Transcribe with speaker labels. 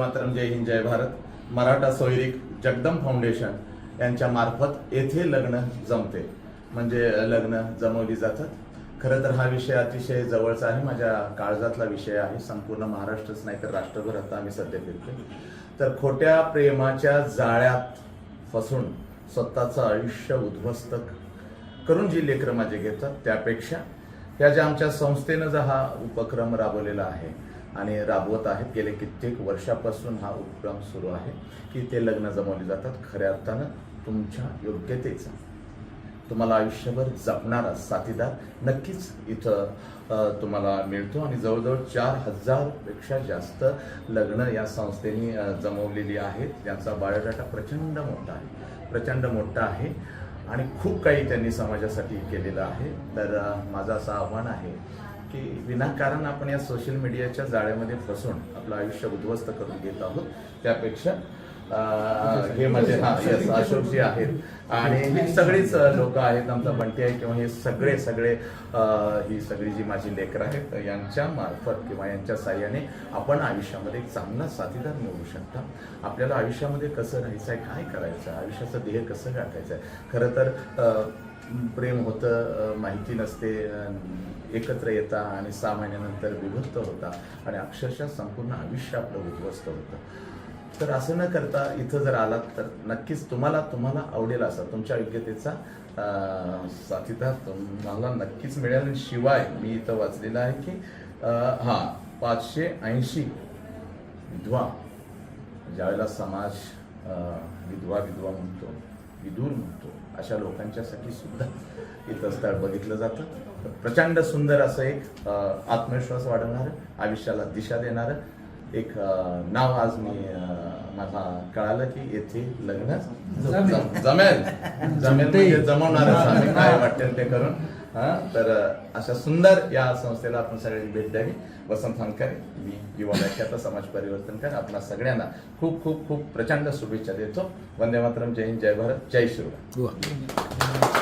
Speaker 1: मातरम जय हिंद जय भारत. मराठा सोयरिक जगदम फाउंडेशन यांच्या मार्फत येथे लग्न जमते. म्हणजे लग्न जमवली जातात. खरं तर हा विषय अतिशय जवळचा आहे. माझ्या काळजातला विषय आहे. संपूर्ण महाराष्ट्रच नाही तर राष्ट्रभर आता आम्ही सध्या फिरतो तर खोट्या प्रेमाच्या जाळ्यात फसून स्वतःचं आयुष्य उद्ध्वस्त करून जी लेकरं माझे घेतात त्यापेक्षा या ज्या आमच्या संस्थेनं जो हा उपक्रम राबवलेला आहे आणि राबवत आहेत. गेले कित्येक वर्षापासून हा उपक्रम सुरू आहे की ते लग्न जमवले जातात. खऱ्या अर्थानं तुमच्या योग्यतेचा. तुम्हाला आयुष्यभर जपणारा साथीदार नक्कीच इथं तुम्हाला मिळतो. आणि जवळजवळ चार हजारपेक्षा जास्त लग्न या संस्थेने जमवलेली आहेत. ज्यांचा बायोडाटा प्रचंड मोठा आहे. प्रचंड मोठा आहे. आणि खूप काही त्यांनी समाजासाठी केलेलं आहे. तर माझं असं आव्हान आहे की विनाकारण आपण या सोशल मीडियाच्या जाळ्यामध्ये फसून आपलं आयुष्य उद्ध्वस्त करून घेत आहोत. त्यापेक्षा हे माझे हा यस अशोकजी आहेत. आणि ही सगळीच लोक आहेत आमचा बंटी आहे किंवा हे सगळे सगळे ही सगळी जी माझी लेकरं आहेत यांच्या मार्फत किंवा यांच्या साह्याने आपण आयुष्यामध्ये एक चांगला साथीदार मिळवू शकता. आपल्याला आयुष्यामध्ये कसं राहायचं आहे काय करायचं आहे आयुष्याचं ध्येय कसं गाठायचं आहे खरं तर प्रेम होतं माहिती नसते एकत्र येता आणि सहा महिन्यानंतर विभक्त होता आणि अक्षरशः संपूर्ण आयुष्य आपलं उद्ध्वस्त होतं. तर असं न करता इथं जर आलात तर नक्कीच तुम्हाला तुम्हाला आवडेल असा. तुमच्या योग्यतेचा साथीदार तुम्हाला नक्कीच मिळेल. शिवाय मी इथं वाचलेलं आहे की हा पाचशे ऐंशी विधवा ज्यावेळेला समाज विधवा विधवा म्हणतो विदूर म्हणतो. अशा लोकांच्यासाठी सुद्धा इथं स्थळ बघितलं जातं. प्रचंड सुंदर असं एक आत्मविश्वास वाढवणारं आयुष्याला दिशा देणारं एक नाव आज मी मला कळालं की येथे लग्न जम- जमेल. जमेल म्हणजे जमवणारच आम्ही. काय वाटेल ते करून. हां? तर अशा सुंदर या संस्थेला आपण सगळ्यांनी भेट द्यावी. वसंत हंकारे मी युवा व्याख्याता समाज परिवर्तनकार आपणा सगळ्यांना खूप खूप खूप प्रचंड शुभेच्छा देतो. वंदे मातरम जय हिंद जय भारत जय शिवराय